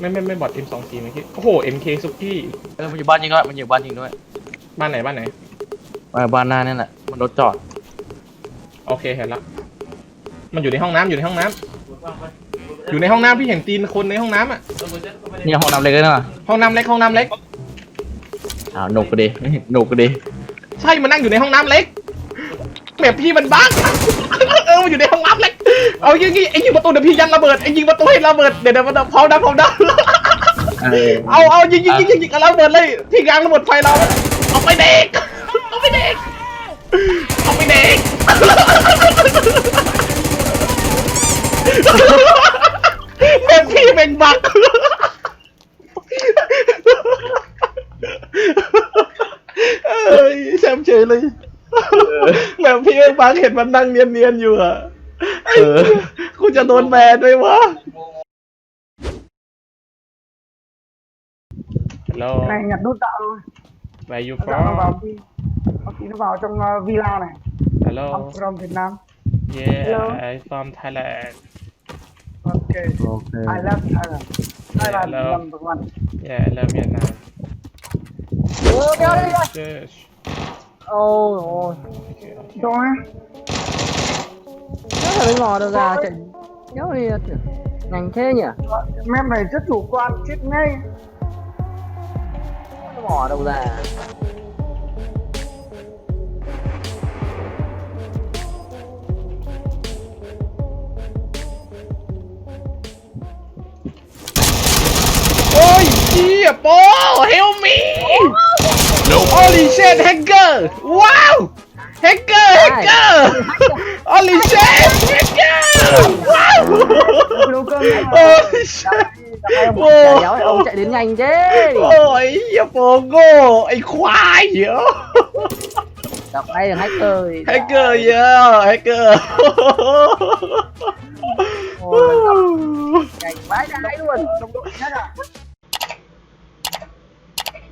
ไม่ไม่ไม่บอด M24 เมื่อกี้โอ้โห MK ซุกี้เออมันอยู่บ้านจริงด้วยมันอยู่บ้านจริงด้วยบ้านไหนบ้านไหน มาบ้านหน้านี่แหละมันรถจอดโอเคเห็นละมันอยู่ในห้องน้ำอยู่ในห้องน้ำอยู่ในห้องน้ำพี่เห็นตีนคนในห้องน้ำอะนี่ห้องน้ำเล็กเลยนะห้องน้ำเล็กห้องน้ำเล็ก อ้าวหนุกก็ดีหนุกก็ดีใช่มันนั่งอยู่ในห้องน้ำเล็กแบบพี่มันบ้า เออมันอยู่ในห้องน้ำ เล็กเอายิงยิงไอ้ยิงประตูเดี๋ยวพี่ยันระเบิดไอ้ยิงประตูให้ระเบิดเดี๋ยวเดี๋ยวเดี๋ยวพร้อมนะพร้อมนะเออเอาเอายิงยิงยิงยิงยิงเอาระเบิดเลยพี่กลางระเบิดไฟเราเอาไปเด็กเอาไปเด็กเอาไปเด็กแม่งพี่แม่งบักเอ้ยแชมป์เฉยเลยแบบพี่แม่งบักเห็นมันนั่งเนียนๆอยู่อะไอ้ เออกูจะโดนแบนด้วยวะ Hello này nhặt nút tạo thôi where you tạo nó vào from đi bác sĩ nó vào trong uh, villa này I'm Hello from Việt Nam yeah Hello. I from Thailand ok โอเค I love Thailand Thailand Hello. number one yeah I love Vietnam Ủa, đeo đi rồi Yes. ôi ôi Okay, okay. rồi Chết rồi mới mò đâu ra chạy Kéo đi Nhanh thế nhỉ mem này rất chủ quan chết ngay Nó mò đâu ra Ôi, chia bố, help me! Holy shit, hacker! Wow! Hacker, hacker! Holy shit, nha. Holy shit! Thì ông chạy đến nhanh thế Ôi, bố ngô, anh khoai đó! Đọc ngay là hacker Hacker đó, hacker! Ôi, nhanh vãi đái luôn Đồng đội nhất à